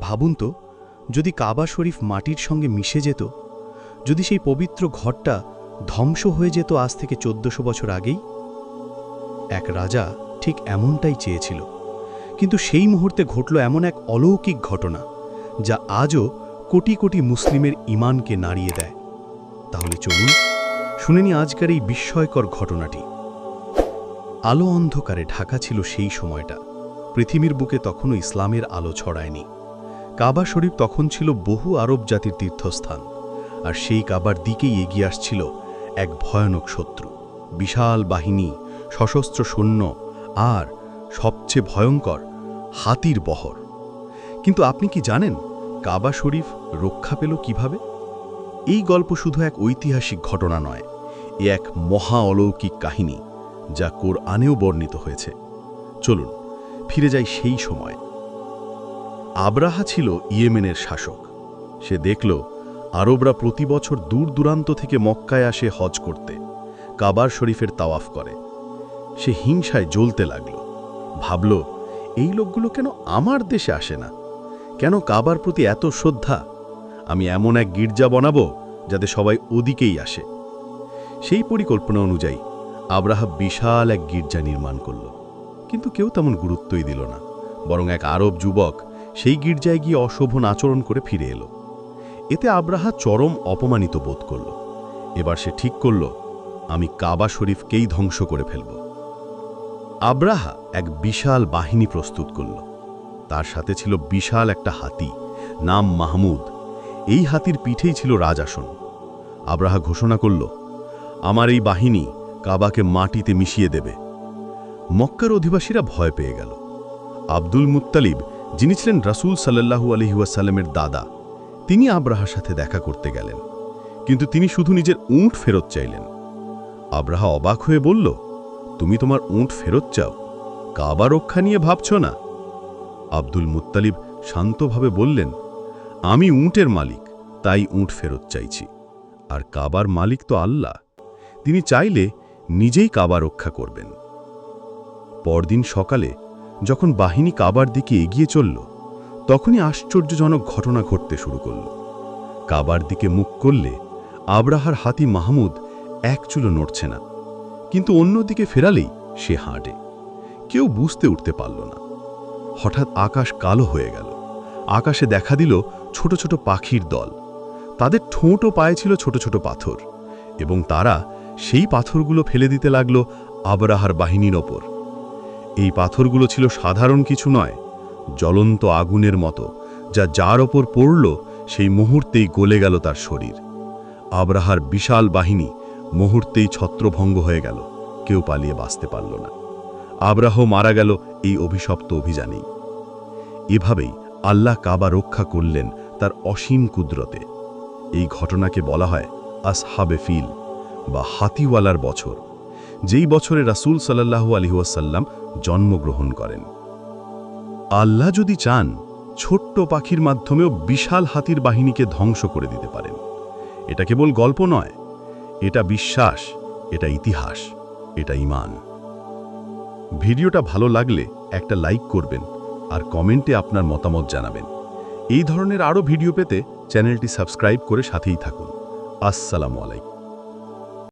ভাবুন তো, যদি কাবা শরীফ মাটির সঙ্গে মিশে যেত, যদি সেই পবিত্র ঘরটা ধ্বংস হয়ে যেত আজ থেকে চোদ্দশো বছর আগেই? এক রাজা ঠিক এমনটাই চেয়েছিল। কিন্তু সেই মুহূর্তে ঘটল এমন এক অলৌকিক ঘটনা, যা আজও কোটি কোটি মুসলিমের ইমানকে নাড়িয়ে দেয়। তাহলে চলুন শুনেনি আজকের এই বিস্ময়কর ঘটনাটি। আলো অন্ধকারে ঢাকা ছিল সেই সময়টা। পৃথিবীর বুকে তখনও ইসলামের আলো ছড়ায়নি। কাবা শরীফ তখন ছিল বহু আরব জাতির তীর্থস্থান, আর সেই কাবার দিকেই এগিয়ে আসছিল এক ভয়ানক শত্রু, বিশাল বাহিনী, সশস্ত্র সৈন্য, আর সবচেয়ে ভয়ঙ্কর, হাতির বহর। কিন্তু আপনি কি জানেন কাবা শরীফ রক্ষা পেল কীভাবে? এই গল্প শুধু এক ঐতিহাসিক ঘটনা নয়, এ এক মহা অলৌকিক কাহিনী যা কোরআনেও বর্ণিত হয়েছে। চলুন, ফিরে যাই সেই সময়। আব্রাহা ছিল ইয়েমেনের শাসক। সে দেখল, আরবরা প্রতি বছর দূর দূরান্ত থেকে মক্কায় আসে হজ করতে, কাবার শরীফের তাওয়াফ করে। সে হিংসায় জ্বলতে লাগল। ভাবল, এই লোকগুলো কেন আমার দেশে আসে না? কেন কাবার প্রতি এত শ্রদ্ধা? আমি এমন এক গির্জা বানাবো যাতে সবাই ওদিকেই আসে। সেই পরিকল্পনা অনুযায়ী আব্রাহা বিশাল এক গির্জা নির্মাণ করল। কিন্তু কেউ তেমন গুরুত্বই দিল না, বরং এক আরব যুবক সেই গির্জায় গিয়ে অশোভন আচরণ করে ফিরে এলো। এতে আব্রাহা চরম অপমানিত বোধ করল। এবার সে ঠিক করল, আমি কাবা শরীফকেই ধ্বংস করে ফেলব। আব্রাহা এক বিশাল বাহিনী প্রস্তুত করল। তার সাথে ছিল বিশাল একটা হাতি, নাম মাহমুদ। এই হাতির পিঠেই ছিল রাজাসন। আব্রাহা ঘোষণা করল, আমার এই বাহিনী কাবাকে মাটিতে মিশিয়ে দেবে। মক্কার অধিবাসীরা ভয় পেয়ে গেল। আব্দুল মুত্তালিব যিনি ছিলেন রাসূল সাল্লাল্লাহু আলহিউসাল্লামের দাদা, তিনি আব্রাহার সাথে দেখা করতে গেলেন। কিন্তু তিনি শুধু নিজের উঁট ফেরত চাইলেন। আব্রাহা অবাক হয়ে বলল, তুমি তোমার উঁট ফেরত চাও? কাবা রক্ষা নিয়ে ভাবছ না? আব্দুল মুত্তালিব শান্তভাবে বললেন, আমি উঁটের মালিক, তাই উঁট ফেরত চাইছি। আর কাবার মালিক তো আল্লাহ। তিনি চাইলে নিজেই কাবা রক্ষা করবেন। পরদিন সকালে যখন বাহিনী কাবার দিকে এগিয়ে চলল, তখনই আশ্চর্যজনক ঘটনা ঘটতে শুরু করল। কাবার দিকে মুখ করলে আবরাহার হাতি মাহমুদ এক চুলো নড়ছে না, কিন্তু অন্যদিকে ফেরালেই সে হাঁটে। কেউ বুঝতে উঠতে পারল না। হঠাৎ আকাশ কালো হয়ে গেল। আকাশে দেখা দিল ছোট ছোট পাখির দল। তাদের ঠোঁট ও পায়ে ছিল ছোট ছোট পাথর এবং তারা সেই পাথরগুলো ফেলে দিতে লাগল আবরাহার বাহিনীর ওপর। এই পাথরগুলো ছিল সাধারণ কিছু নয়, জ্বলন্ত আগুনের মতো, যা যার ওপর পড়ল, সেই মুহূর্তেই গলে গেল তার শরীর। আবরাহার বিশাল বাহিনী মুহূর্তেই ছত্রভঙ্গ হয়ে গেল, কেউ পালিয়ে বাঁচতে পারল না। আব্রাহ মারা গেল এই অভিশপ্ত অভিযানেই। এভাবেই আল্লাহ কাবা রক্ষা করলেন তার অসীম কুদরতে। এই ঘটনাকে বলা হয় আসহাবে ফিল বা হাতিওয়ালার বছর। যেই বছরে রাসূল সাল্লাহু আলহিউসাল্লাম জন্মগ্রহণ করেন। আল্লাহ যদি চান, ছোট্ট পাখির মাধ্যমেও বিশাল হাতির বাহিনীকে ধ্বংস করে দিতে পারেন। এটা কেবল গল্প নয়, এটা বিশ্বাস, এটা ইতিহাস, এটা ইমান ভিডিওটা ভালো লাগলে একটা লাইক করবেন আর কমেন্টে আপনার মতামত জানাবেন। এই ধরনের আরও ভিডিও পেতে চ্যানেলটি সাবস্ক্রাইব করে সাথেই থাকুন। আসসালামু আলাইকুম।